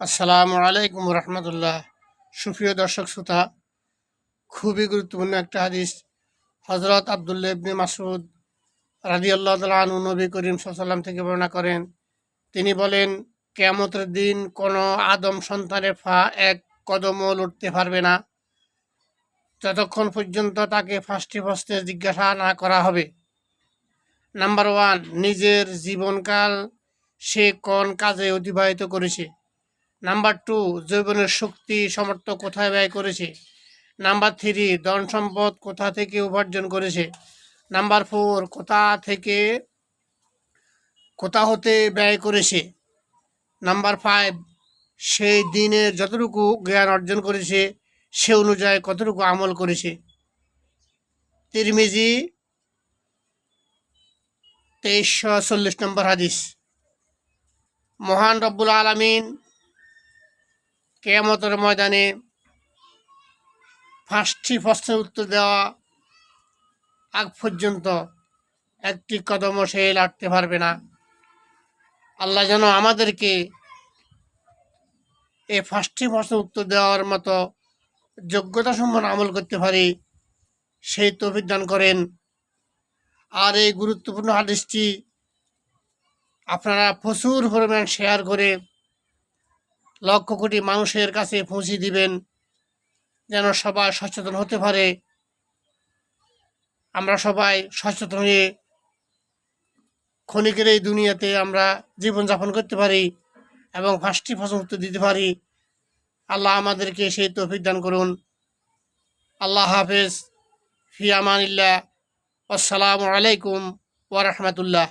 আসসালামু আলাইকুম রহমতুল্লাহ। সুপ্রিয় দর্শক শ্রোতা, খুবই গুরুত্বপূর্ণ একটা হাদিস হজরত আবদুল্লাহ ইবনে মাসুদ রাজি আল্লাহ নবী করিম সাল্লাম থেকে বর্ণনা করেন। তিনি বলেন, কেয়ামতের দিন কোনো আদম সন্তানের ফা এক কদমও লড়তে পারবে না। যতক্ষণ পর্যন্ত তাকে ফার্স্টে ফার্স্টে জিজ্ঞাসা না করা হবে। নাম্বার ওয়ান, নিজের জীবনকাল সে কোন কাজে অতিবাহিত করেছে? নাম্বার টু, যৌবনের শক্তি সমর্থ কোথায় ব্যয় করেছে? নাম্বার থ্রি, ধন সম্পদ কোথা থেকে উপার্জন করেছে? নাম্বার ফোর, কোথা থেকে, কোথা হতে ব্যয় করেছে? নাম্বার ফাইভ, সেই দিনের যতটুকু জ্ঞান অর্জন করেছে, সে অনুযায়ী কতটুকু আমল করেছে? তিরমিজি তেইশশো চল্লিশ নম্বর হাদিস। মহান রব্বুল আলমিন কেয়ামতের ময়দানে ফার্স্টটি প্রশ্নের উত্তর দেওয়া আগ পর্যন্ত একটি কদমও সে লাটতে পারবে না। আল্লাহ যেন আমাদেরকে এই ফার্স্টটি প্রশ্নের উত্তর দেওয়ার মতো যোগ্যতা সম্পন্ন আমল করতে পারি, সেই তৌফিক দান করেন। আর এই গুরুত্বপূর্ণ হাদিসটি আপনারা প্রচুর পরিমাণ শেয়ার করে লক্ষ কোটি মানুষের কাছে পৌঁছে দিবেন, যেন সবাই সচেতন হতে পারে। আমরা সবাই সচেতন হয়ে ক্ষণিকের এই দুনিয়াতে আমরা জীবনযাপন করতে পারি এবং ফার্স্টটি ফসল দিতে পারি। আল্লাহ আমাদেরকে সেই তৌফিক দান করুন। আল্লাহ হাফেজ। ফি আমানিল্লাহ। আসসালামু আলাইকুম ওরহমতুল্লাহ